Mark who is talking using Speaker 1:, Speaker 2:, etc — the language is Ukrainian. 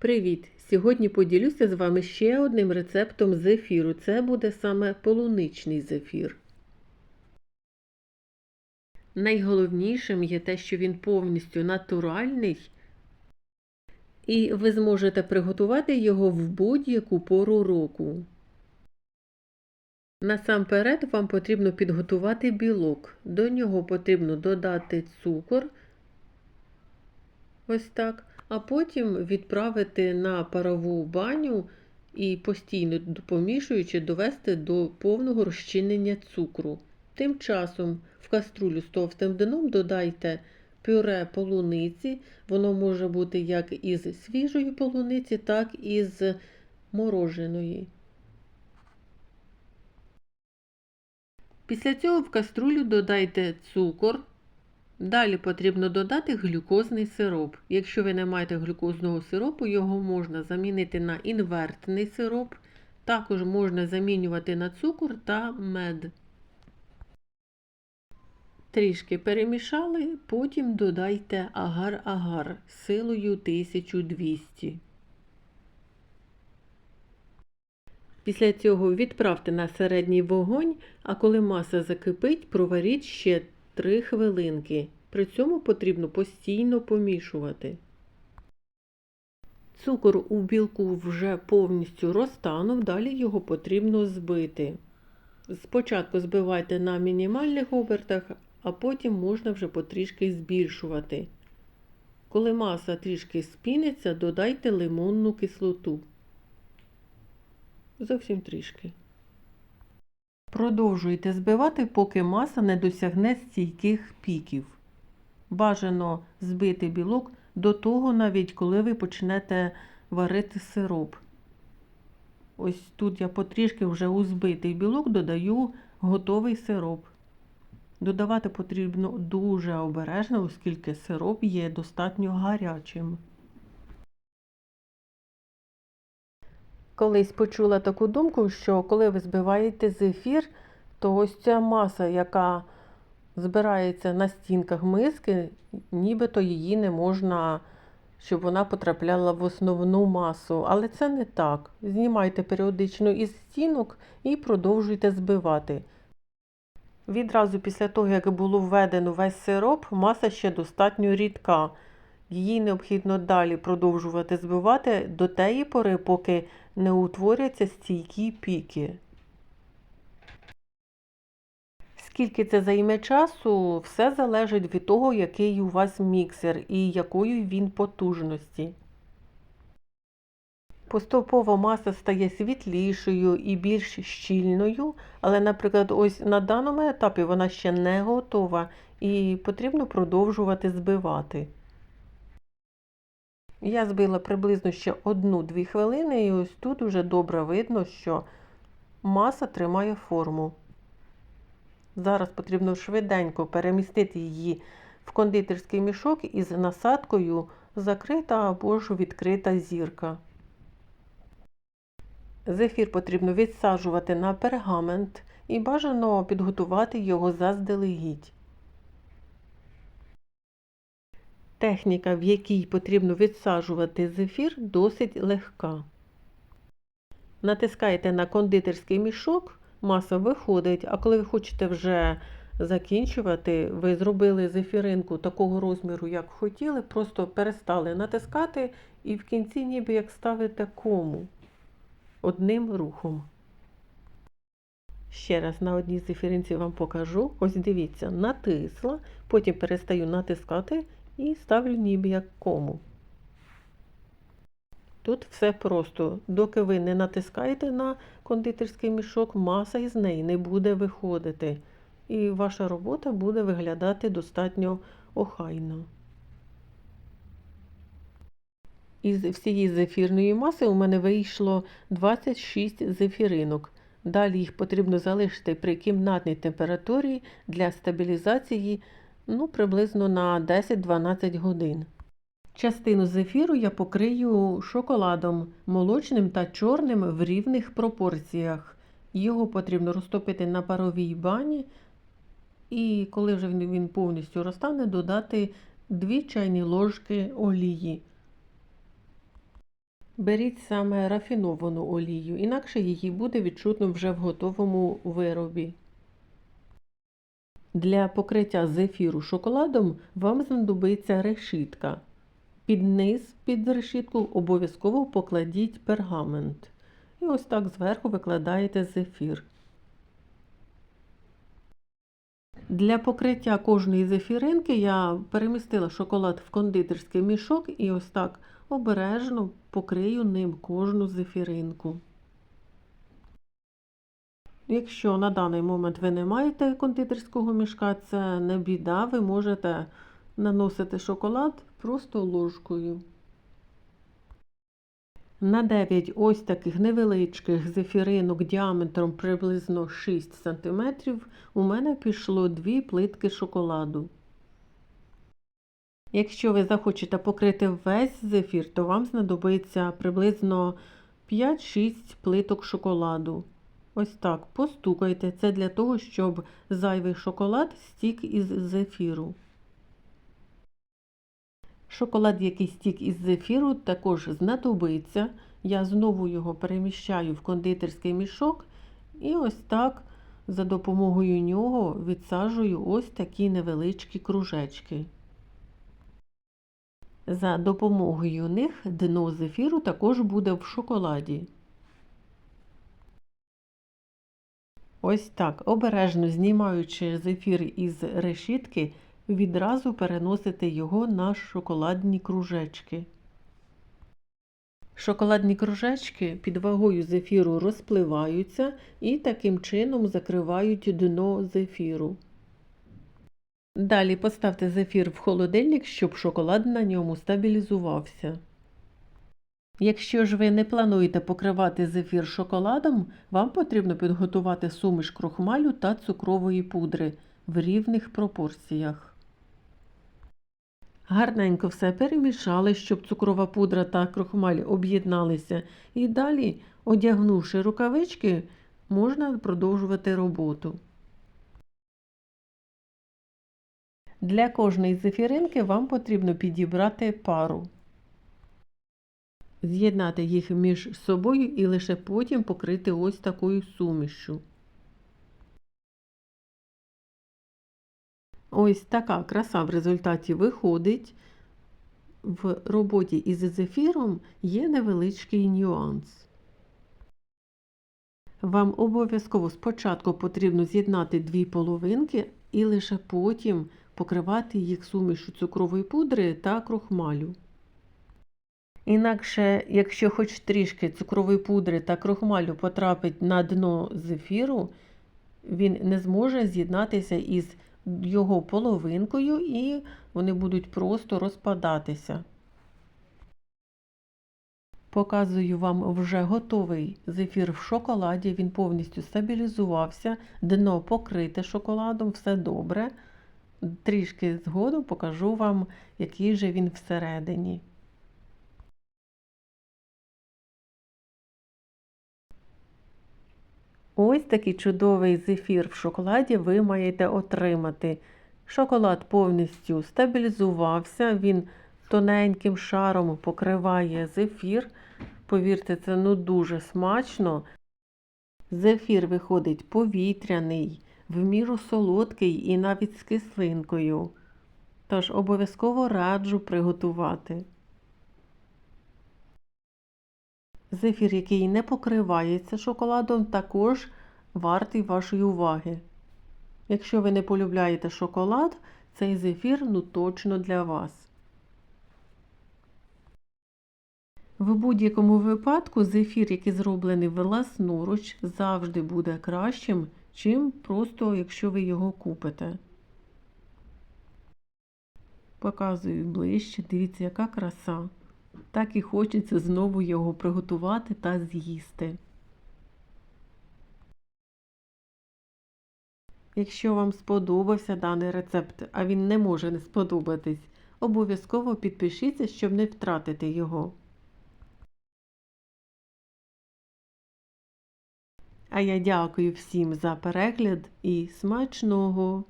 Speaker 1: Привіт! Сьогодні поділюся з вами ще одним рецептом зефіру. Це буде саме полуничний зефір. Найголовнішим є те, що він повністю натуральний, і ви зможете приготувати його в будь-яку пору року. Насамперед вам потрібно підготувати білок. До нього потрібно додати цукор. Ось так а потім відправити на парову баню і постійно помішуючи, довести до повного розчинення цукру. Тим часом в каструлю з товстим дном додайте пюре полуниці, воно може бути як із свіжої полуниці, так і з мороженої. Після цього в каструлю додайте цукор. Далі потрібно додати глюкозний сироп. Якщо ви не маєте глюкозного сиропу, його можна замінити на інвертний сироп. Також можна замінювати на цукор та мед. Трішки перемішали, потім додайте агар-агар силою 1200. Після цього відправте на середній вогонь, а коли маса закипить, проваріть ще 3 хвилинки. При цьому потрібно постійно помішувати. Цукор у білку вже повністю розтанув, далі його потрібно збити. Спочатку збивайте на мінімальних обертах, а потім можна вже потрішки збільшувати. Коли маса трішки спіниться, додайте лимонну кислоту. Зовсім трішки. Продовжуйте збивати, поки маса не досягне стійких піків. Бажано збити білок до того, навіть коли ви почнете варити сироп. Ось тут я потрішки вже у збитий білок додаю готовий сироп. Додавати потрібно дуже обережно, оскільки сироп є достатньо гарячим. Колись почула таку думку, що коли ви збиваєте зефір, то ось ця маса, яка збирається на стінках миски, нібито її не можна, щоб вона потрапляла в основну масу. Але це не так. Знімайте періодично із стінок і продовжуйте збивати. Відразу після того, як було введено весь сироп, маса ще достатньо рідка. Її необхідно далі продовжувати збивати до теї пори, поки не утворяться стійкі піки. Скільки це займе часу, все залежить від того, який у вас міксер і якої він потужності. Поступово маса стає світлішою і більш щільною, але, наприклад, ось на даному етапі вона ще не готова і потрібно продовжувати збивати. Я збила приблизно ще 1-2 хвилини, і ось тут уже добре видно, що маса тримає форму. Зараз потрібно швиденько перемістити її в кондитерський мішок із насадкою закрита або ж відкрита зірка. Зефір потрібно відсаджувати на пергамент і бажано підготувати його заздалегідь. Техніка, в якій потрібно відсаджувати зефір, досить легка. Натискаєте на кондитерський мішок, маса виходить, а коли ви хочете вже закінчувати, ви зробили зефіринку такого розміру, як хотіли, просто перестали натискати і в кінці ніби як ставите кому одним рухом. Ще раз на одній зефіринці вам покажу. Ось дивіться, натисла, потім перестаю натискати і ставлю ніби як кому. Тут все просто, доки ви не натискаєте на кондитерський мішок, маса із неї не буде виходити. І ваша робота буде виглядати достатньо охайно. Із всієї зефірної маси у мене вийшло 26 зефіринок. Далі їх потрібно залишити при кімнатній температурі для стабілізації ну, приблизно на 10-12 годин. Частину зефіру я покрию шоколадом молочним та чорним в рівних пропорціях. Його потрібно розтопити на паровій бані, і коли вже він повністю розтане, додати 2 чайні ложки олії. Беріть саме рафіновану олію, інакше її буде відчутно вже в готовому виробі. Для покриття зефіру шоколадом вам знадобиться решітка. Під низ під решітку обов'язково покладіть пергамент. І ось так зверху викладаєте зефір. Для покриття кожної зефіринки я перемістила шоколад в кондитерський мішок і ось так обережно покрию ним кожну зефіринку. Якщо на даний момент ви не маєте кондитерського мішка, це не біда, ви можете наносити шоколад просто ложкою. На 9 ось таких невеличких зефіринок діаметром приблизно 6 см у мене пішло 2 плитки шоколаду. Якщо ви захочете покрити весь зефір, то вам знадобиться приблизно 5-6 плиток шоколаду. Ось так постукайте. Це для того, щоб зайвий шоколад стік із зефіру. Шоколад, який стік із зефіру, також знадобиться. Я знову його переміщаю в кондитерський мішок і ось так за допомогою нього відсаджую ось такі невеличкі кружечки. За допомогою них дно зефіру також буде в шоколаді. Ось так, обережно знімаючи зефір із решітки, відразу переносите його на шоколадні кружечки. Шоколадні кружечки під вагою зефіру розпливаються і таким чином закривають дно зефіру. Далі поставте зефір в холодильник, щоб шоколад на ньому стабілізувався. Якщо ж ви не плануєте покривати зефір шоколадом, вам потрібно підготувати суміш крохмалю та цукрової пудри в рівних пропорціях. Гарненько все перемішали, щоб цукрова пудра та крохмаль об'єдналися, і далі, одягнувши рукавички, можна продовжувати роботу. Для кожної зефіринки вам потрібно підібрати пару. З'єднати їх між собою і лише потім покрити ось такою сумішю. Ось така краса в результаті виходить. В роботі із зефіром є невеличкий нюанс. Вам обов'язково спочатку потрібно з'єднати дві половинки і лише потім покривати їх сумішу цукрової пудри та крохмалю. Інакше, якщо хоч трішки цукрової пудри та крохмалю потрапить на дно зефіру, він не зможе з'єднатися із його половинкою і вони будуть просто розпадатися. Показую вам вже готовий зефір в шоколаді, він повністю стабілізувався, дно покрите шоколадом, все добре. Трішки згодом покажу вам, який же він всередині. Ось такий чудовий зефір в шоколаді ви маєте отримати. Шоколад повністю стабілізувався, він тоненьким шаром покриває зефір. Повірте, це ну дуже смачно. Зефір виходить повітряний, в міру солодкий і навіть з кислинкою. Тож обов'язково раджу приготувати. Зефір, який не покривається шоколадом, також вартий вашої уваги. Якщо ви не полюбляєте шоколад, цей зефір ну точно для вас. В будь-якому випадку зефір, який зроблений власноруч, завжди буде кращим, чим просто якщо ви його купите. Показую ближче, дивіться, яка краса так і хочеться знову його приготувати та з'їсти. Якщо вам сподобався даний рецепт, а він не може не сподобатись, обов'язково підпишіться, щоб не втратити його. А я дякую всім за перегляд і смачного!